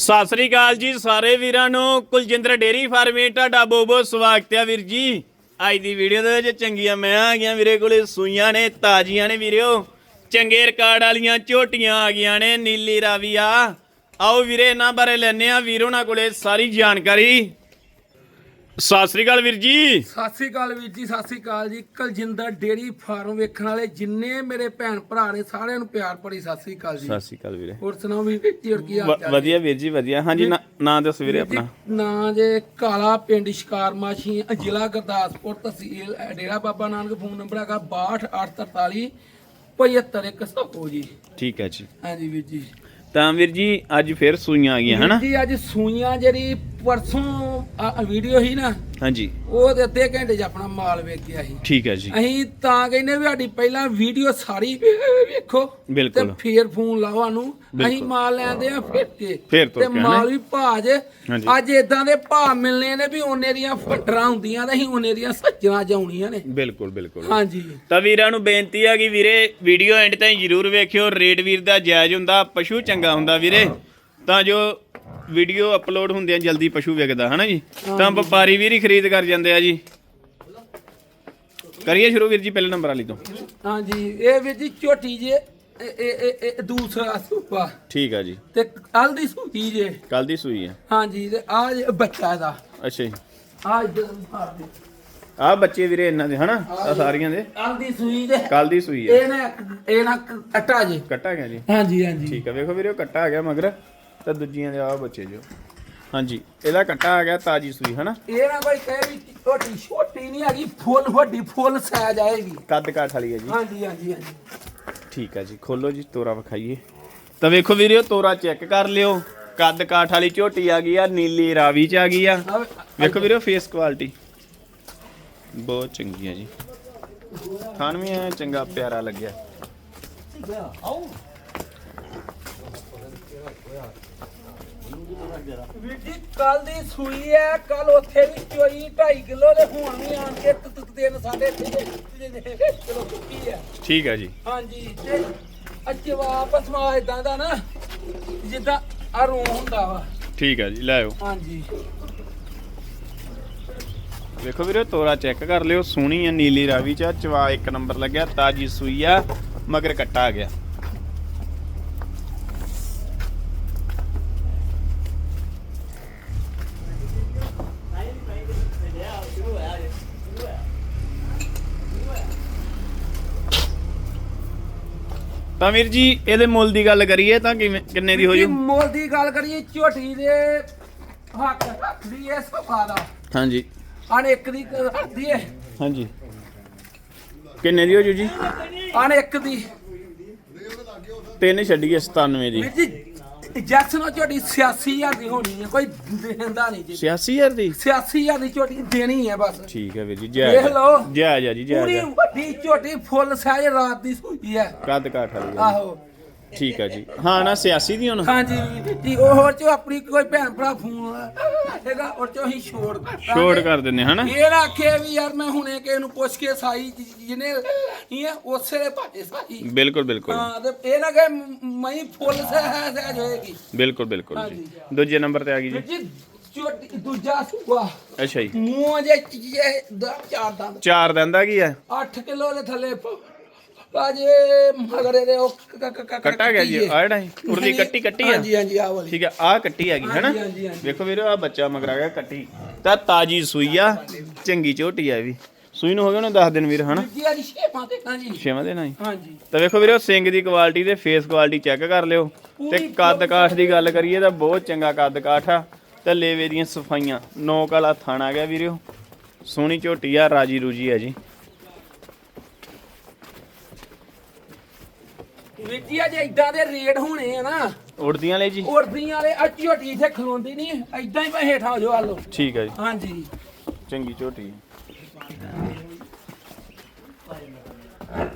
ਸਤਿ ਸ੍ਰੀ ਅਕਾਲ ਜੀ ਸਾਰੇ ਵੀਰਾਂ ਨੂੰ। ਕੁਲਜਿੰਦਰ ਡੇਰੀ ਫਾਰਮੇ ਤੁਹਾਡਾ ਬਹੁਤ ਬਹੁਤ ਸਵਾਗਤ ਹੈ ਵੀਰ ਜੀ। ਅੱਜ ਦੀ ਵੀਡੀਓ ਦੇ ਵਿੱਚ ਚੰਗੀਆਂ ਮੈਂ ਆ ਗਈਆਂ ਵੀਰੇ ਕੋਲੇ, ਸੂਈਆਂ ਨੇ, ਤਾਜ਼ੀਆਂ ਨੇ ਵੀਰਿਓ। ਚੰਗੇ ਰਿਕਾਰਡ ਵਾਲੀਆਂ ਝੋਟੀਆਂ ਆ ਗਈਆਂ ਨੇ, ਨੀਲੀ ਰਾਵੀ ਆ। ਆਓ ਵੀਰੇ, ਇਹਨਾਂ ਬਾਰੇ ਲੈਣੇ ਆ ਵੀਰੋ ਨਾਲ ਕੋਲੇ ਸਾਰੀ ਜਾਣਕਾਰੀ। ਸਤਿ ਸ੍ਰੀ ਅਕਾਲ ਵੀਰ ਜੀ। ਸਤਿ ਸ੍ਰੀ ਅਕਾਲ ਵੀਰ ਜੀ ਸਤਿ ਸ੍ਰੀ ਅਕਾਲ ਜੀ। ਕਲਜਿੰਦਰ ਡੇਰੀ ਫਾਰਮ ਵੇਖਣ ਵਾਲੇ ਜਿੰਨੇ ਮੇਰੇ ਭੈਣ ਭਰਾ ਨੇ ਸਾਰਿਆਂ ਨੂੰ ਪਿਆਰ ਭਰੀ ਸਤਿ ਸ੍ਰੀ ਅਕਾਲ ਜੀ। ਸਤਿ ਸ੍ਰੀ ਅਕਾਲ ਵੀਰੇ। ਹੋਰ ਸੁਣਾਓ ਵੀ ਵੀਰ ਜੀ ਹੋਰ ਕੀ ਹਾਲ ਚਾਲ ਵਧੀਆ ਵੀਰ ਜੀ ਵਧੀਆ। ਹਾਂਜੀ ਨਾ- ਨਾਂ ਦੱਸ ਵੀਰੇ ਆਪਣਾ। ਨਾਂ ਜੇ ਕਾਲਾ ਪਿੰਡ ਸ਼ਿਕਾਰ ਮਾਸ਼ੀ ਜ਼ਿਲ੍ਹਾ ਗੁਰਦਾਸਪੁਰ ਤਹਿਸੀਲ ਡੇਰਾ ਬਾਬਾ ਨਾਨਕ ਫੋਨ ਨੰਬਰ ਹੈਗਾ 62843 75100 ਜੀ। ਠੀਕ ਹੈ ਜੀ। ਹਾਂਜੀ ਵੀਰ ਜੀ। ਤਾਂ ਵੀਰ ਜੀ ਅੱਜ ਫਿਰ ਸੂਈਆਂ ਆ ਗਈਆਂ ਵੀਰ ਹਨਾ? ਜੀ ਅੱਜ ਸੂਈਆਂ ਜਿਹੜੀ ਪਰਸੋਂ ਵੀਡੀਓ ਸੀ ਨਾ ਹਾਂਜੀ। ਉਹ ਤੇ ਅੱਧੇ ਘੰਟੇ 'ਚ ਆਪਣਾ ਮਾਲ ਵੇਚ ਗਿਆ ਸੀ। ਠੀਕ ਹੈ ਜੀ। ਅਸੀਂ ਤਾਂ ਕਹਿੰਦੇ ਵੀ ਸਾਡੀ ਪਹਿਲਾਂ ਵੀਡੀਓ ਸਾਰੀ ਵੇਖੋ ਬਿਲਕੁਲ। ਤੇ ਫੇਰ ਫੋਨ ਲਾਓ ਸਾਨੂੰ। ਅਸੀਂ ਮਾਲ ਲੈਂਦੇ ਆ ਫਿਰ ਕੇ ਫੇਰ ਤੁਰ ਤੇ ਕੇ, ਹਨਾ? ਮਾਲ ਵੀ ਭਾਜ ਹਾਂਜੀ। ਅੱਜ ਇਦਾਂ ਦੇ ਭਾਅ ਮਿਲਨੇ ਨੇ ਵੀ ਉਹਨੇ ਦੀਆਂ ਫਟਰਾਂ ਹੁੰਦੀਆਂ ਤੇ ਅਸੀਂ ਉਹਨੇ ਦੀਆਂ ਸੱਜਣਾ ਜਾਉਣੀਆਂ ਨੇ। ਬਿਲਕੁਲ ਬਿਲਕੁਲ। ਹਾਂਜੀ। ਤਾਂ ਵੀਰਾਂ ਨੂੰ ਬੇਨਤੀ ਆ ਕਿ ਵੀਰੇ ਵੀਡੀਓ ਐਂਡ ਤਾਈਂ ਜਰੂਰ ਵੇਖਿਓ। ਰੇਟ ਵੀਰ ਦਾ ਜਾਇਜ਼ ਹੁੰਦਾ ਪਸ਼ੂ ਚੰਗਾ ਹੁੰਦਾ ਵੀਰੇ। ਤਾਂ ਜੋ ਵੀਡੀਓ ਅਪਲੋਡ ਹੁੰਦਿਆਂ ਜਲਦੀ ਪਸ਼ੂ ਵਿਕਦਾ ਹਨਾ ਜੀ? ਤਾਂ ਵਪਾਰੀ ਵੀਰ ਹੀ ਖਰੀਦ ਕਰ ਜਾਂਦੇ ਆ ਜੀ। ਕਰੀਏ ਸ਼ੁਰੂ ਵੀਰ ਜੀ ਪਹਿਲੇ ਨੰਬਰ ਵਾਲੀ ਤੋਂ। ਹਾਂਜੀ ਇਹ ਵੀ ਜੀ ਝੋਟੀ ਜੇ ਇਹ- ਇਹ ਇਹ- ਇਹ ਦੂਸਰਾ ਸੂਪਾ। ਠੀਕ ਆ ਜੀ। ਤੇ ਕੱਲ ਦੀ ਸੂਈ ਜੇ। ਕੱਲ ਦੀ ਸੂਈ ਆ। ਹਾਂਜੀ ਤੇ ਆ ਜੇ ਬੱਚਾ ਦਾ ਅੱਛਾ ਜੀ। ਆ ਇਧਰ ਮਾਰ ਦੇ। ਆ ਬੱਚੇ ਵੀਰੇ ਇਹਨਾਂ ਦੇ ਹਨਾ? ਆ ਸਾਰੀਆਂ ਦੇ। ਕੱਲ ਦੀ ਸੂਈ ਜੇ। ਕੱਲ ਦੀ ਸੂਈ ਆ। ਇਹ ਨਾ ਇਹ ਨਾ ਅਟਾ ਜੇ। ਕੱਟਾ ਗਿਆ ਜੀ। ਹਾਂਜੀ ਹਾਂਜੀ। ਠੀਕ ਆ ਵੇਖੋ ਵੀਰੇ ਉਹ ਕੱਟਾ ਆ ਗਿਆ ਮਗਰ। ਤਾਂ ਦੂਜੀਆਂ ਦੇ ਆ ਬੱਚੇ ਜੋ। ਹਾਂਜੀ। ਇਹਦਾ ਕੱਟਾ ਆ ਗਿਆ ਤਾਜੀ ਸੂਈ ਹਨਾ? ਇਹ ਨਾ ਕੋਈ ਕਹੇ ਵੀ ਛੋਟੀ ਛੋਟੀ ਨਹੀਂ ਹੈਗੀ ਫੁੱਲ ਵੱਡੀ ਫੁੱਲ ਸਾਈਜ਼ ਆਏਗੀ ਕੱਦ ਕਾਠ ਵਾਲੀ ਹੈ ਜੀ। ਹਾਂਜੀ ਹਾਂਜੀ ਹਾਂਜੀ। ਠੀਕ ਆ ਜੀ ਖੋਲੋ ਜੀ ਤੋਰਾ ਵਿਖਾਈਏ। ਤਾਂ ਵੇਖੋ ਵੀਰੇ ਤੋਰਾ ਚੈੱਕ ਕਰ ਲਿਓ। ਕੱਦ ਕਾਠ ਵਾਲੀ ਝੋਟੀ ਆ ਗਈ ਆ ਨੀਲੀ ਰਾਵੀ ਚ ਆ ਗਈ ਆ। ਵੇਖੋ ਵੀਰੇ ਫੇਸ ਕੁਆਲਿਟੀ ਬਹੁਤ ਚੰਗੀ ਆ ਜੀ। ਖਾਣ ਵੀ ਐਂ ਚੰਗਾ ਪਿਆਰਾ ਲੱਗਿਆ। ਵੀਰ ਜੀ ਕੱਲ ਦੀ ਸੂਈ ਹੈ ਕੱਲ ਉੱਥੇ ਵੀ ਚੋਈ 2.5 ਕਿਲੋ ਦੇ ਹੁਣ ਵੀ ਆਣ ਕੇ ਸਾਡੇ ਇੱਥੇ ਚਲੋ ਚੁੱਕੀ ਠੀਕ ਆ ਜੀ। ਹਾਂਜੀ ਤੇ ਅੱਜ ਵਾਪਸ ਮਾ ਇਦਾਂ ਦਾ ਨਾ ਜਿੱਦਾਂ ਆ ਰੂਹ ਹੁੰਦਾ ਵਾ। ਠੀਕ ਆ ਜੀ ਲੈ ਆਓ। ਹਾਂਜੀ। ਵੇਖੋ ਵੀਰੇ ਤੋਰਾ ਚੈੱਕ ਕਰ ਲਿਓ ਸੋਹਣੀ ਆ ਨੀਲੀ ਰਾਵੀ ਚ ਚਵਾ ਇੱਕ ਨੰਬਰ ਲੱਗਿਆ ਤਾਜੀ ਸੂਈ ਆ ਮਗਰ ਕੱਟਾ ਆ ਗਿਆ। ਤਾਂ ਵੀਰ ਜੀ ਇਹਦੇ ਮੁੱਲ ਦੀ ਗੱਲ ਕਰੀਏ ਤਾਂ ਕਿਵੇਂ ਕਿੰਨੇ ਦੀ ਹੋ ਜੀ? ਜੂ ਮੁੱਲ ਦੀ ਗੱਲ ਕਰੀਏ ਝੋਟੀ ਦੇ ਹੱਕ ਰੱਖਦੀ ਹੈ ਸਫਾ ਦਾ। ਹਾਂਜੀ। ਅਣ ਇੱਕ ਦੀ ਹੈ ਹਾਂਜੀ। ਕਿੰਨੇ ਦੀ ਹੋ ਜੂ ਜੀ? ਅਣ ਇੱਕ ਦੀ। ਤਿੰਨ ਛੱਡੀਏ 97 ਦੀ। ਵੀਰ ਜੀ ਜੈਕਸਨ ਉਹ ਝੋਟੀ 86000 ਦੀ ਹੋਣੀ ਹੈ ਕੋਈ ਦੇਂਦਾ ਨਹੀਂ ਜੀ 86000 ਦੀ 86000 ਦੀ ਝੋਟੀ ਦੇਣੀ ਹੈ ਬਸ ਠੀਕ ਹੈ ਵੀਰ ਜੀ ਦੇਖ ਜਾਇਜ਼ ਲਓ। ਆ ਜੀ ਪੂਰੀ ਜਾਇਜ਼ ਆ। ਵੱਡੀ ਝੋਟੀ ਫੁੱਲ ਸਾਈਜ਼ ਰਾਤ ਦੀ ਸੂਈ ਹੈ ਕੱਦ ਕਾਠ ਵਾਲੀ ਆਹੋ ਜੀ। ਠੀਕ ਹੈ ਜੀ। ਹਾਂ ਨਾ 86 ਦੀ ਹੁਣ? ਹਾਂਜੀ ਜੀ ਉਹ ਹੋਰ ਚ ਆਪਣੀ ਕੋਈ ਭੈਣ ਭਰਾ ਫੋਨ ਹੈਗਾ ਉਹ ਚ ਅਸੀਂ ਛੋੜ। ਛੋੜ ਕਰ ਦਿੰਨੇ ਹਨਾ? ਇਹ ਨਾ ਆਖੇ ਵੀ ਯਾਰ ਮੈਂ ਹੁਣੇ ਕਿਸੇ ਨੂੰ ਪੁੱਛ ਕੇ ਸਾਈ ਜਿ- ਜਿਹਨੇ ਹੀ ਆ ਉਸੇ ਦੇ ਭਾਜੇ ਸਾਈ। ਬਿਲਕੁਲ ਬਿਲਕੁਲ। ਹਾਂ ਤੇ ਇਹ ਨਾ ਕਿ ਮੈਂ ਫੁੱਲ ਸਹਿ ਸਹਿ ਹੋਏਗੀ। ਬਿਲਕੁਲ ਬਿਲਕੁਲ ਜੀ। ਹਾਂਜੀ। ਦੂਜੇ ਨੰਬਰ ਤੇ ਆ ਗਈ ਜੀ। ਜੀ ਦੂਜਾ ਸੂਆ। ਅੱਛਾ ਜੀ। ਮੂੰਹ ਜੇ ਚੀਏ ਦਾ ਚਾਰ ਦੰਦ। ਚਾਰ ਦੰਦਾ ਕੀ ਹੈ? 8 ਕਿਲੋ ਦੇ ਥੱਲੇ ਬਾਜੇ ਮਗਰੇ ਦੇ ਉਹ ਕ- ਕ- ਕ- ਕ- ਕੱਟਾ ਗਿਆ ਜੀ ਕੱਟੀ ਆ ਜਿਹੜਾ ਇਹ? ਉਰਲੀ ਕੱਟੀ ਕੱਟੀ ਆ। ਹਾਂਜੀ ਹਾਂਜੀ ਆ ਵਾਲੀ। ਠੀਕ ਹੈ ਆ ਕੱਟੀ ਆ ਗਈ ਹੈਨਾ? ਹਾਂਜੀ, ਹਾਂਜੀ, ਹਾਂਜੀ। ਵੇਖੋ ਵੀਰੋ ਆ ਬੱਚਾ ਮਗਰ ਆ ਗਿਆ ਕੱਟੀ। ਤਾਂ ਤਾਜੀ ਸੂਈ ਆ ਚੰਗੀ ਝੋਟੀ ਆ ਵੀ। ਸੂਈ ਨੂੰ ਹੋ ਗਏ ਉਹਨੇ 10 ਦਿਨ ਵੀਰ ਹਨਾ? ਜੀ ਅੱਜ ਛੇਵਾਂ ਤੇ ਹਾਂਜੀ ਛੇਵਾਂ ਤਾਂ ਵੇਖੋ ਵੀਰੋ ਸਿੰਘ ਦੀ ਕੁਆਲਿਟੀ ਤੇ ਫੇਸ ਕੁਆਲਿਟੀ ਚੈੱਕ ਕਰ ਲਿਓ। ਤੇ ਕੱਦ ਕਾਠ ਦੀ ਗੱਲ ਕਰੀਏ ਤਾਂ ਬਹੁਤ ਚੰਗਾ ਕੱਦ ਕਾਠ ਆ। ਤੇ ਲੇਵੇ ਦੀਆਂ ਸਫਾਈਆਂ ਨੋਕ ਵਾਲਾ ਥਾਣਾ ਗਿਆ ਵੀਰੋ। ਸੋਹਣੀ ਝੋਟੀ ਆ ਰਾਜੀ ਰੂਜੀ ਆ ਜੀ। ਵੀਰ ਜੀ ਅੱਜ ਇਦਾਂ ਦੇ ਰੇਟ ਹੋਣੇ ਆ ਨਾ। ਉੜਦੀਆਂ ਲੈ ਜੀ। ਉਰਦੀਆਂ ਵਾਲੇ ਆ ਝੋਟੀ ਇੱਥੇ ਖਲੋਂਦੀ ਨਹੀਂ ਇਦਾਂ ਹੀ ਪਾ ਹੇਠਾਂ ਹੋ ਜਾਓ ਆ ਲੋ ਠੀਕ ਆ ਜੀ। ਹਾਂਜੀ। ਚੰਗੀ ਝੋਟੀ। ਆ।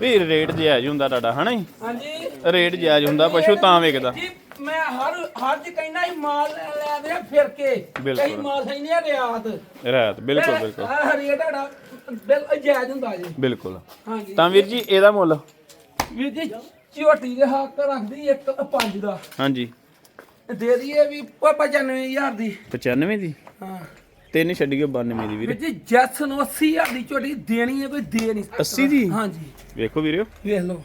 ਵੀਰ ਰੇਟ ਜਾਇਜ਼ ਹੁੰਦਾ ਤੁਹਾਡਾ ਹਨਾ ਜੀ? ਹਾਂਜੀ। ਰੇਟ ਜਾਇਜ਼ ਹੁੰਦਾ ਪਸ਼ੂ ਤਾਂ ਵਿਕਦਾ ਜੀ ਮੈਂ ਹਰ ਹਰ ਚ ਕਹਿੰਦਾ ਹੀ ਮਾਲ ਲੈ ਦੇ ਫਿਰ ਕੇ। ਬਿਲਕੁਲ। ਕਈ ਮਾਲ ਸਹੀ ਆ ਰਿਆਤ। ਰਾਤ ਬਿਲਕੁਲ ਬਿਲਕੁਲ। ਆ ਰੇਟ ਤੁਹਾਡਾ ਬਿਲ ਜਾਇਜ਼ ਹੁੰਦਾ ਜੀ। ਬਿਲਕੁਲ। ਹਾਂਜੀ। ਤਾਂ ਵੀਰ ਜੀ ਇਹਦਾ ਮੁੱਲ? ਵੀਰ ਜੀ ਝੋਟੀ ਦੇ ਹੱਕ ਰੱਖਦੀ ਇੱਕ ਪੰਜ ਦਾ। ਹਾਂਜੀ। ਦੇ ਦਈਏ ਵੀ 95000 ਦੀ। 95 ਦੀ? ਹਾਂ। ਤਿੰਨ ਛੱਡੀ 92 ਦੀ ਵੀਰੇ। ਵੀਰ ਜੀ ਜੈਸ ਨੂੰ 80000 ਦੀ ਝੋਟੀ ਦੇਣੀ ਹੈ ਕੋਈ ਦੇ ਨਹੀਂ ਸਕਦਾ। 80 ਦੀ? ਹਾਂਜੀ। ਵੇਖੋ ਵੀਰੇ। ਵੇਖ ਲਓ।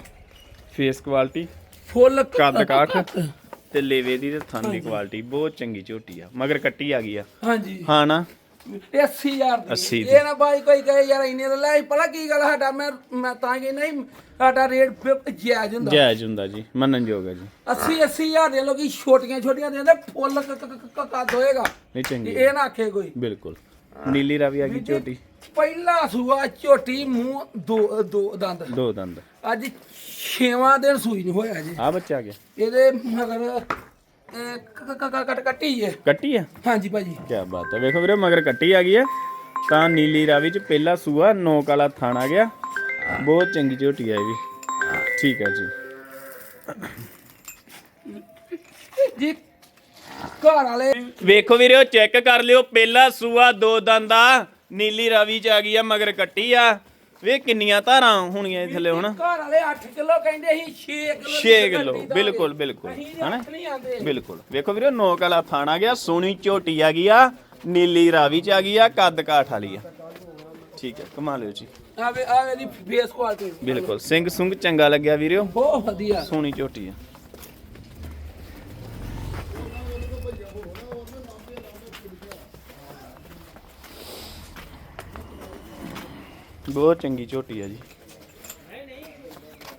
ਫੇਸ ਕੁਆਲਿਟੀ ਫੁੱਲ ਕੱਦ ਕਾਠ ਤੇ ਲੇਵੇ ਦੀ ਤੇ ਥਣ ਦੀ ਕੁਆਲਿਟੀ ਬਹੁਤ ਚੰਗੀ ਝੋਟੀ ਆ ਮਗਰ ਕੱਟੀ ਆ ਗਈ ਆ। ਹਾਂਜੀ। ਹਾਂ ਨਾ? 80000 ਦੀ। 80 ਦੀ। ਇਹ ਨਾ ਬਾਈ ਕੋਈ ਕਹੇ ਯਾਰ ਇੰਨੇ ਦਾ ਲੈ ਪਤਾ ਕੀ ਗੱਲ ਸਾਡਾ ਮੈਂ ਮੈਂ ਤਾਂ ਕਿ ਨਹੀਂ ਸਾਡਾ ਰੇਟ ਜਾਇਜ਼ ਹੁੰਦਾ। ਜਾਇਜ਼ ਹੁੰਦਾ ਜੀ ਮੰਨਣ ਯੋਗ ਹੈ ਜੀ 80 80000 ਦੇ ਲੋਕੀ ਛੋਟੀਆਂ ਛੋਟੀਆਂ ਦਿੰਦੇ ਫੁੱਲ ਕ- ਕ- ਕ- ਕ- ਕੱਦ ਹੋਏਗਾ। ਨਹੀਂ ਚੰਗੀ ਇਹ ਨਾ ਆਖੇ ਕੋਈ। ਬਿਲਕੁਲ। ਨੀਲੀ ਰਾਵੀ ਆ ਗਈ ਝੋਟੀ। ਪਹਿਲਾ ਸੂਆ ਝੋਟੀ ਮੂੰਹ ਦੋ ਦੋ ਦੰਦ। ਦੋ ਦੰਦ। ਅੱਜ ਛੇਵਾਂ ਦਿਨ ਸੂਈ ਨਹੀਂ ਹੋਇਆ ਜੀ। ਆ ਬੱਚਾ ਆ ਗਿਆ। ਇਹਦੇ ਮਗਰ ਕੱਟ ਕੱਟੀ ਹੈ। ਕੱਟੀ ਆ ਹਾਂਜੀ ਭਾਜੀ। ਕੀ ਬਾਤ ਹੈ। ਵੇਖੋ ਵੀਰੇ ਮਗਰ ਕੱਟੀ ਆ ਗਈ ਆ ਤਾਂ ਨੀਲੀ ਰਾਵੀ ਚ ਪਹਿਲਾ ਸੂਆ ਨੋਕ ਵਾਲਾ ਥਾਣ ਆ ਗਿਆ। ਬਹੁਤ ਚੰਗੀ ਝੋਟੀ ਆ ਇਹ ਵੀ। ਠੀਕ ਹੈ ਜੀ। ਜੀ ਘਰ ਵਾਲੇ ਵੇਖੋ ਵੀਰੇ ਚੈੱਕ ਕਰ ਲਿਓ। ਪਹਿਲਾ ਸੂਆ ਦੋ ਦੰਦਾ ਨੀਲੀ ਰਾਵੀ ਚ ਆ ਗਈ ਆ ਮਗਰ ਕੱਟੀ ਆ। ਵੇ ਕਿੰਨੀਆਂ ਧਾਰਾਂ ਹੋਣੀਆਂ ਇਹ ਥੱਲੇ ਹੁਣ? ਘਰ ਵਾਲੇ 8 ਕਿਲੋ ਕਹਿੰਦੇ ਸੀ 6 ਕਿਲੋ 6 ਕਿਲੋ। ਬਿਲਕੁਲ ਬਿਲਕੁਲ। ਹਨਾ? ਬਿਲਕੁਲ। ਵੇਖੋ ਵੀਰੇ ਨੋਕ ਵਾਲਾ ਥਾਣ ਗਿਆ ਸੋਹਣੀ ਝੋਟੀ ਆ ਗਈ ਆ ਨੀਲੀ ਰਾਵੀ ਚ ਆ ਗਈ ਆ ਕੱਦ ਕਾਠ ਵਾਲੀ ਆ। ਠੀਕ ਹੈ ਕਮਾ ਲਿਓ ਜੀ। ਆਵੇ ਆਵੇ ਦੀ ਫੇਸ ਕੁਆਲਿਟੀ ਬਿਲਕੁਲ। ਸਿੰਘ ਸੁੰਗ ਚੰਗਾ ਲੱਗਿਆ ਵੀਰਿਓ ਬਹੁਤ ਵਧੀਆ। ਸੋਹਣੀ ਝੋਟੀ ਆ। ਬਹੁਤ ਚੰਗੀ ਝੋਟੀ ਆ ਜੀ।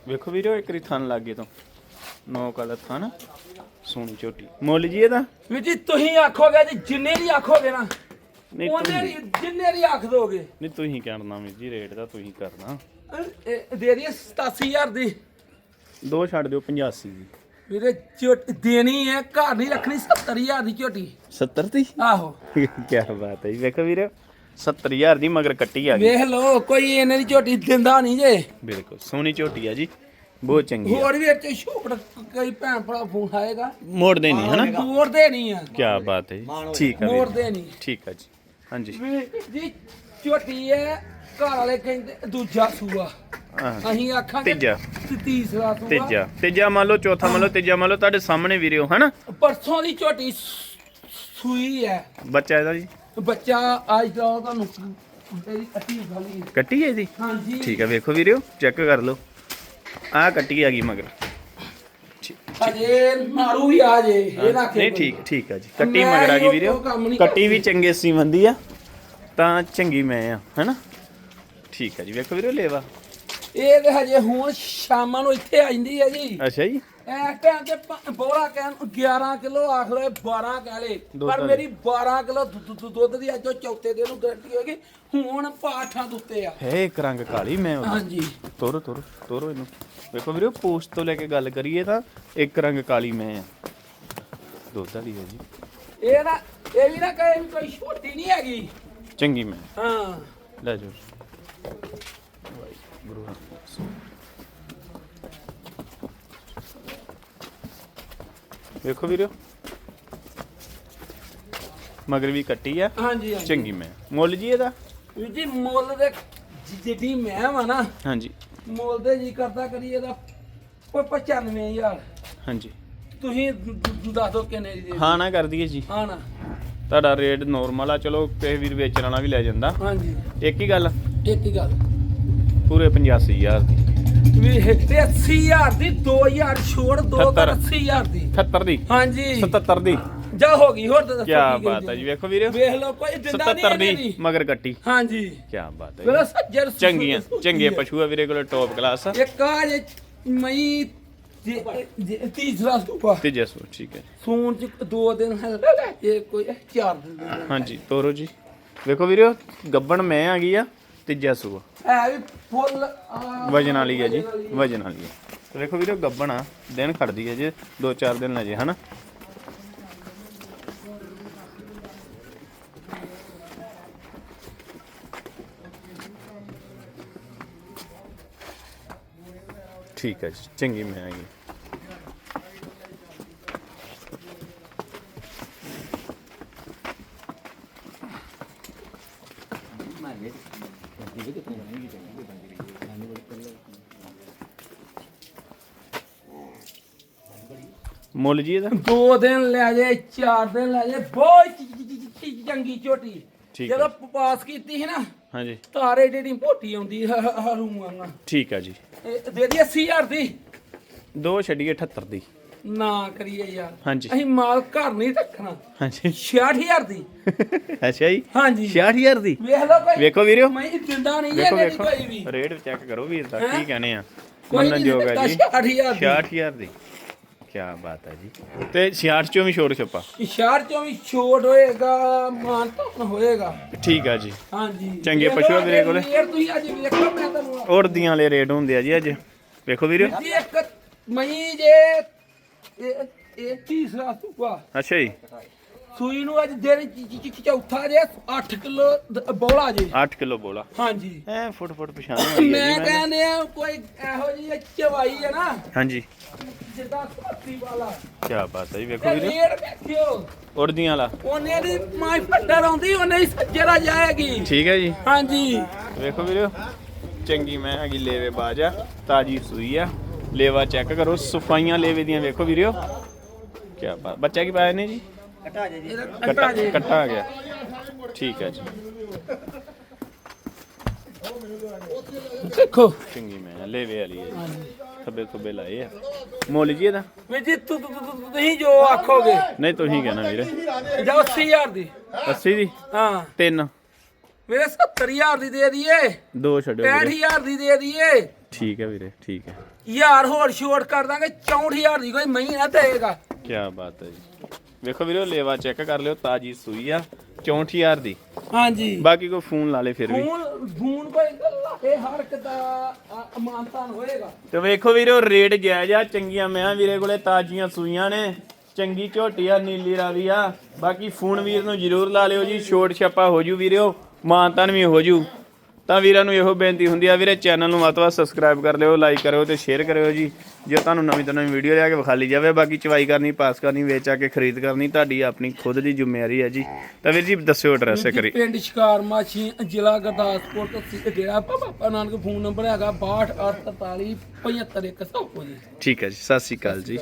ਵੇਖੋ ਵੀਰੋ ਇੱਕ ਰੀ ਥਣ ਲੱਗੇ ਤੋਂ। ਨੌ ਕਾਲਾ ਥਣ ਸੋਹਣੀ ਝੋਟੀ। ਮੁੱਲ ਜੀ ਇਹਦਾ? ਵੀ ਜੀ ਤੁਸੀਂ ਆਖੋਗੇ ਜੀ ਜਿੰਨੇ ਦੀ ਆਖੋਗੇ ਨਾ ਨਹੀਂ ਉਹਨੇ ਤੁਸੀਂ ਜਿੰਨੇ ਦੀ ਆਖ ਦੋਗੇ। ਨਹੀਂ ਤੁਸੀਂ ਕਹਿਣਾ ਵੀਰ ਜੀ ਰੇਟ ਦਾ ਤੁਸੀਂ ਕਰਨਾ। ਇਹ ਦੇ ਦਈਏ 87000 ਦੀ। ਦੋ ਛੱਡ ਦਿਓ 85 ਦੀ ਵੀਰੇ ਝੋਟੀ ਦੇਣੀ ਹੈ ਘਰ ਨਹੀਂ ਰੱਖਣੀ 70000 ਦੀ ਝੋਟੀ। 70 ਦੀ? ਆਹੋ। ਕੀ ਬਾਤ ਹੈ ਜੀ। ਵੇਖੋ ਵੀਰੋ 70000 ਦੀ ਮਗਰ ਕੱਟੀ ਆ ਗਈ। ਵੇਖ ਲਓ ਕੋਈ ਇਹਨੇ ਦੀ ਝੋਟੀ ਦਿੰਦਾ ਨਹੀਂ ਜੇ। ਬਿਲਕੁਲ ਸੋਹਣੀ ਝੋਟੀ ਆ ਜੀ। ਬਹੁਤ ਚੰਗੀ ਆ। ਹੋਰ ਵੀ ਇੱਥੇ ਛੋਟ ਕਈ ਭੈਣ ਭਰਾ ਫੋਨ ਆਏਗਾ। ਮੋੜਦੇ ਨਹੀਂ ਹਨਾ? ਮੋੜਦੇ ਨਹੀਂ ਆ। ਕੀ ਬਾਤ ਹੈ ਜੀ। ਠੀਕ ਆ ਵੀਰ। ਮੋੜਦੇ ਨਹੀਂ। ਠੀਕ ਆ ਜੀ। ਹਾਂਜੀ। ਵੀ ਜੀ ਝੋਟੀ ਹੈ ਘਰ ਵਾਲੇ ਕਹਿੰਦੇ ਦੂਜਾ ਸੂਆ। ਹਾਂ। ਅਸੀਂ ਆਖਾਂਗੇ ਤੀਜਾ। ਤੀ- ਤੀਸਰਾ ਸੂਆ। ਤੀਜਾ। ਤੀਜਾ ਮੰਨ ਲਓ ਚੌਥਾ ਮੰਨ ਲਓ ਤੀਜਾ ਮੰਨ ਲਓ ਤੁਹਾਡੇ ਸਾਹਮਣੇ ਵੀਰਿਓ ਹਨਾ? ਪਰਸੋਂ ਦੀ ਝੋਟੀ ਸ- ਸੂਈ ਹੈ। ਬੱਚਾ ਇਹਦਾ ਜੀ। ਬੱਚਾ ਅੱਜ ਦਾ ਤੁਹਾਨੂੰ ਇਹਦੀ ਕੱਟੀ ਖਾਲੀ ਹੈ। ਕੱਟੀ ਹੈ ਇਹਦੀ ਹਾਂਜੀ। ਠੀਕ ਆ ਵੇਖੋ ਵੀਰਿਓ ਚੈੱਕ ਕਰ ਲਓ। ਆਹ ਕੱਟੀ ਆ ਗਈ ਮਗਰ। ਹਜੇ ਮਾਰੂ ਵੀ ਆ ਜੇ ਇਹ ਨਾ ਨਹੀਂ ਠੀਕ ਠੀਕ ਆ ਜੀ। ਕੱਟੀ ਮਗਰ ਆ ਗਈ ਵੀਰਿਓ। ਕੱਟੀ ਵੀ ਚੰਗੇ ਸੀਮੰਦੀ ਆ ਤਾਂ ਚੰਗੀ ਮੈਂ ਆ ਹੈਨਾ? ਠੀਕ ਆ ਜੀ ਵੇਖੋ ਵੀਰਿਓ ਲੇਵਾ। ਇਹ ਤੇ ਹਜੇ ਹੁਣ ਸ਼ਾਮਾਂ ਨੂੰ ਇੱਥੇ ਆ ਜਾਂਦੀ ਹੈ ਜੀ। ਅੱਛਾ ਜੀ। ਐ ਟਾਈਮ ਤੇ ਪ- ਬੋਰਾ ਕਹਿਣ 11 ਕਿਲੋ ਆਖ ਲਏ 12 ਕਹਿ ਲਏ। ਦੁੱਧ ਪਰ ਵਾਲੀ। ਮੇਰੀ 12 ਕਿਲੋ ਦੁੱਧ- ਦੁੱਧ ਦੁੱਧ ਦੀ ਅੱਜ ਉਹ ਚੌਥੇ ਦਿਨ ਨੂੰ ਗਰੰਟੀ ਹੋਏਗੀ ਹੁਣ ਪਾਠਾਂ ਦੇ ਉੱਤੇ ਆ। ਹੈ ਇੱਕ ਰੰਗ ਕਾਲੀ ਮੈਂ ਉਹਦਾ। ਹਾਂਜੀ। ਤੋਰੋ ਤੋਰੋ ਤੋਰੋ ਇਹਨੂੰ। ਵੇਖੋ ਵੀਰੋ ਪੋਸਟ ਤੋਂ ਲੈ ਕੇ ਗੱਲ ਕਰੀਏ ਤਾਂ ਇੱਕ ਰੰਗ ਕਾਲੀ ਮੈਂ ਆ। ਦੁੱਧ ਵਾਲੀ ਹੈ ਜੀ। ਇਹ ਨਾ ਇਹ ਵੀ ਨਾ ਕਹੇ ਵੀ ਕੋਈ ਛੋਟੀ ਨਹੀਂ ਹੈਗੀ। ਚੰਗੀ ਮੈਂ। ਹਾਂ। ਲੈ ਜਾਓ। ਵੇਖੋ ਵੀਰੋ। ਮਗਰ ਵੀ ਕੱਟੀ ਆ। ਹਾਂਜੀ ਹਾਂਜੀ। ਚੰਗੀ ਮੈਂ। ਮੁੱਲ ਜੀ ਇਹਦਾ? ਵੀ ਜੀ ਮੁੱਲ ਦੇ ਜਿ- ਜਿੱਡੀ ਮੈਂ ਵਾ ਨਾ ਹਾਂਜੀ। ਮੁੱਲ ਦੇ ਜੀ ਕਰਦਾ ਕਰੀਏ ਦਾ ਕੋਈ 95000 ਹਾਂਜੀ। ਤੁਸੀਂ ਦ- ਦ- ਦੱਸ ਦਿਓ ਕਿੰਨੇ ਦੀ ਦੇ ਹਾਂ ਨਾ ਕਰ ਦਈਏ ਜੀ। ਹਾਂ ਨਾ। ਤੁਹਾਡਾ ਰੇਟ ਨੋਰਮਲ ਆ ਚਲੋ ਕਿਸੇ ਵੀਰ ਵੇਚਣ ਵਾਲਾ ਵੀ ਲੈ ਜਾਂਦਾ। ਹਾਂਜੀ। ਇੱਕ ਹੀ ਗੱਲ? ਇੱਕ ਹੀ ਗੱਲ। ਪੂਰੇ 85000 ਦੀ। ਵੀ ਤੇ 80000 ਦੀ 2000 ਛੋੜ ਦੋ ਕਰ 78 80000 ਦੀ। 78 ਦੀ? ਹਾਂਜੀ। 77 ਦੀ? ਜਾ ਹੋ ਗਈ ਹੋਰ ਤਾਂ ਦੱਸੋ ਕੀ ਕੀ ਬਾਤ ਹੈ ਜੀ ਵੇਖੋ ਵੀਰੇ। ਵੇਖ ਲਓ ਕੋਈ ਦਿੰਦਾ 77 ਨਹੀਂ ਦੀ ਮਗਰ ਕੱਟੀ। ਹਾਂਜੀ। ਕੀ ਬਾਤ ਹੈ ਵੇਖ ਜੀ। ਲਓ ਸੱਜਰ ਚੰਗੀਆਂ ਚੰਗੇ ਪਸ਼ੂ ਆ ਵੀਰੇ ਕੋਲ ਟੌਪ ਕਲਾਸ ਆ। ਇੱਕ ਆ ਜੇ ਮਈ ਜੇ- ਜੇ- ਤੀਸਰਾ ਸੂਪਾ ਤੇ ਜਸੋ ਠੀਕ ਹੈ। ਸੂਨ ਚ ਦੋ ਦਿਨ ਹੈ ਇਹ ਕੋਈ ਚਾਰ ਦਿਨ। ਹਾਂਜੀ ਤੋਰੋ ਜੀ। ਵੇਖੋ ਵੀਰੇ ਗੱਬਣ ਮੈਂ ਆ ਗਈ ਆ। ਤੀਜਾ ਸੂਆ। ਹੈ ਵੀ ਫੁੱਲ ਵਜਨ ਵਾਲੀ ਹੈ ਜੀ ਵਜਨ ਵਾਲੀ ਹੈ। ਤੇ ਵੇਖੋ ਵੀਰੇ ਗੱਬਣ ਆ ਦਿਨ ਖੜਦੀ ਹੈ ਜੀ ਦੋ ਚਾਰ ਦਿਨ ਲਜੇ ਹਨਾ? ਠੀਕ ਹੈ ਜੀ ਚੰਗੀ ਮੈਂ ਆ ਗਈ ਮੁੱਲ ਜੀ ਇਹਦਾ? ਦੋ ਦਿਨ ਲੈ ਜੇ ਚਾਰ ਦਿਨ ਲੈ ਜੇ ਬਹੁਤ ਚ- ਚ- ਚ- ਚ- ਚੰਗੀ ਝੋਟੀ। ਠੀਕ ਹੈ। ਜਦੋਂ ਪਾਸ ਕੀਤੀ ਸੀ ਨਾ ਹਾਂਜੀ। ਤਾਰੇ ਜਿਹੜੀ ਮੋਟੀ ਆਉਂਦੀ ਹਰੂਆਂ ਠੀਕ ਆ ਜੀ। ਦੇ ਦੀ 80000 ਦੀ। ਦੋ ਛੱਡੀਏ 78 ਦੀ। ਨਾ ਕਰੀਏ ਯਾਰ। ਹਾਂਜੀ। ਅਸੀਂ ਮਾਲ ਘਰ ਨਹੀਂ ਰੱਖਣਾ। ਹਾਂਜੀ। 66000 ਦੀ। ਅੱਛਾ ਜੀ। ਹਾਂਜੀ। 66000 ਦੀ? ਵੇਖ ਲਓ ਕੋਈ ਵੇਖੋ ਵੀਰਿਓ ਮੈਂ ਦਿੰਦਾ ਨਹੀਂ ਵੇਖੋ ਦੀ ਕੋਈ ਵੀ। ਰੇਟ ਚੈੱਕ ਕਰੋ ਵੀਰ ਦਾ? ਕੀ ਕਹਨੇ ਆ। ਮੰਨਣ ਯੋਗ ਹੈ ਜੀ। 66000 ਦੀ। 66000 ਦੀ। ਕੀ ਬਾਤ ਹੈ ਜੀ। ਤੇ 66 ਚੋਂ ਵੀ ਛੋੜ ਛੱਪਾ। ਸ਼ਹਿਰ ਚੋਂ ਵੀ ਛੋਟ ਹੋਏਗਾ ਮਾਨ ਤਾਂ ਹੋਏਗਾ। ਠੀਕ ਆ ਜੀ। ਹਾਂਜੀ। ਚੰਗੇ ਪਸ਼ੂ ਵੀਰੇ ਕੋਲੇ। ਯਾਰ ਤੁਸੀਂ ਅੱਜ ਵੇਖੋ ਮੈਂ ਤੁਹਾਨੂੰ। ਉੜਦੀਆਂ ਵਾਲੇ ਰੇਟ ਹੁੰਦੇ ਆ ਜੀ ਅੱਜ। ਵੇਖੋ ਵੀਰੋ ਜੀ ਇੱਕ ਮਈ ਜੇ ਇਹ ਇਹ ਤੀਸਰਾ ਸੂਆ ਅੱਛਾ ਜੀ। ਸੂਈ ਨੂੰ ਅੱਜ ਦਿਨ ਚ- ਚ- ਚ- ਚੌਥਾ ਜੇ 8 ਕਿਲੋ ਬੋਲਾ ਜੇ। 8 ਕਿਲੋ ਬੋਲਾ ਹਾਂਜੀ। ਐ ਫੁੱਟ ਫੁੱਟ ਪਛਾਣ ਹੋਈ ਹੈ ਜੀ ਮੈਂ ਮੈਨੂੰ। ਕਹਿੰਦੇ ਆ ਕੋਈ ਇਹੋ ਜਿਹੀ ਚਵਾਈ ਹੈ ਨਾ। ਹਾਂਜੀ। ਜਿੱਦਾਂ ਸੱਤੀ ਵਾਲਾ। ਕੀ ਬਾਤ ਹੈ ਜੀ ਵੇਖੋ ਤੇ ਵੀਰੋ। ਰੇਟ ਵੇਖਿਓ। ਉੜਦੀਆਂ ਵਾਲਾ। ਉਹਨੇ ਦੀ ਮਾਈ ਫੱਟਰ ਆਉਂਦੀ ਉਹਨੇ ਹੀ ਸੱਜਰਾ ਜਾਏਗੀ। ਠੀਕ ਹੈ ਜੀ। ਹਾਂਜੀ। ਵੇਖੋ ਵੀਰੋ ਚੰਗੀ ਮੈਂ ਹੈਗੀ ਲੇਵੇ ਬਾਜਾ ਤਾਜੀ ਸੂਈ ਆ। ਲੇਵਾ ਚੈੱਕ ਕਰੋ ਸਫਾਈਆਂ ਲੇਵੇ ਦੀਆਂ ਵੇਖੋ ਵੀਰੋ ਕੀ ਬਾਤ ਬੱਚਾ ਕੀ ਪਾਇਆ ਨੇ ਜੀ? ਕੱਟਾ ਜੇ ਕੱਟਾ ਆ ਗਿਆ। ਠੀਕ ਹੈ ਜੀ। ਦੇਖੋ। ਚੰਗੀ ਮੈਂ ਲੇਵੇ ਵਾਲੀ ਹੈ ਥੱਬੇ ਥੁੱਬੇ ਲਾਏ ਆ। ਮੁੱਲ ਜੀ ਇਹਦਾ? ਵੀ ਜੀ ਤੂੰ ਤੂੰ- ਤੂੰ- ਤੂੰ- ਤੁਸੀਂ ਜੋ ਆਖੋਗੇ। ਨਹੀਂ ਤੁਸੀਂ ਕਹਿਣਾ ਵੀਰੇ। ਜਾਂ 80000 ਦੀ। 80 ਦੀ? ਹਾਂ। ਤਿੰਨ। ਵੀਰੇ 70000 ਦੀ ਦੇ ਦਈਏ। ਦੋ ਛੱਡੋ ਵੀਰੇ। 65000 ਦੀ ਦੇ ਦਈਏ। ਠੀਕ ਹੈ ਵੀਰੇ ਠੀਕ ਹੈ। ਯਾਰ ਹੋਰ ਛੋਟ ਕਰ ਦਾਂਗੇ 64000 ਦੀ ਕੋਈ ਮਹੀਨਾ ਦੇਗਾ ਕੀ ਬਾਤ ਹੈ ਜੀ। ਵੇਖੋ ਵੀਰੇ ਲੇਵਾ ਚੈੱਕ ਕਰ ਲਿਓ ਤਾਜੀ ਸੂਈ ਆ 64000 ਦੀ। ਹਾਂਜੀ। ਬਾਕੀ ਕੋਈ ਫੋਨ ਲਾ ਲੇ ਫਿਰ ਵੀ। ਫੋਨ ਫੋਨ ਕੋਈ ਗੱਲਾਂ ਇਹ ਹਰ ਇੱਕ ਦਾ ਅ- ਮਾਨਤਾਨ ਹੋਏਗਾ। ਤੇ ਵੇਖੋ ਵੀਰੇ ਰੇਟ ਜਾਇਜ਼ ਆ ਚੰਗੀਆਂ ਮੈਂ ਵੀਰੇ ਕੋਲੇ ਤਾਜ਼ੀਆਂ ਸੂਈਆਂ ਨੇ ਚੰਗੀ ਝੋਟੀ ਆ ਨੀਲੀ ਰਾਵੀ ਆ। ਬਾਕੀ ਫੋਨ ਵੀਰ ਨੂੰ ਜ਼ਰੂਰ ਲਾ ਲਿਓ ਜੀ ਛੋਟ ਛੱਪਾ ਹੋ ਜੂ ਵੀਰਿਓ ਮਾਨਤਾਨ ਵੀ ਹੋ ਜੂ। ਤਾਂ ਵੀਰਾਂ ਨੂੰ ਇਹੋ ਬੇਨਤੀ ਹੁੰਦੀ ਆ ਵੀਰੇ ਚੈਨਲ ਨੂੰ ਵੱਧ ਤੋਂ ਵੱਧ ਸਬਸਕ੍ਰਾਈਬ ਕਰ ਲਿਓ ਲਾਈਕ ਕਰਿਓ ਤੇ ਸ਼ੇਅਰ ਕਰਿਓ ਜੀ। ਜੇ ਤੁਹਾਨੂੰ ਨਵੀਂ ਤੋਂ ਨਵੀਂ ਵੀਡੀਓ ਲਿਆ ਕੇ ਵਿਖਾ ਲਈ ਜਾਵੇ ਬਾਕੀ ਚਵਾਈ ਕਰਨੀ ਪਾਸ ਕਰਨੀ ਵੇਚ ਆ ਕੇ ਖਰੀਦ ਕਰਨੀ ਤੁਹਾਡੀ ਆਪਣੀ ਖੁਦ ਦੀ ਜ਼ਿੰਮੇਵਾਰੀ ਹੈ ਜੀ। ਤਾਂ ਵੀਰ ਜੀ ਦੱਸਿਓ ਐਡਰੈਸ ਕਰੀ। ਪਿੰਡ ਸ਼ਿਕਾਰ ਮਾਛੀ ਜ਼ਿਲ੍ਹਾ ਗੁਰਦਾਸਪੁਰ ਤਹਿਸੀਲ ਡੇਰਾ ਬਾਬਾ ਨਾਨਕ ਫੋਨ ਨੰਬਰ ਹੈਗਾ 6283 75100 ਜੀ। ਠੀਕ ਹੈ ਜੀ। ਸਤਿ ਸ਼੍ਰੀ ਅਕਾਲ ਜੀ।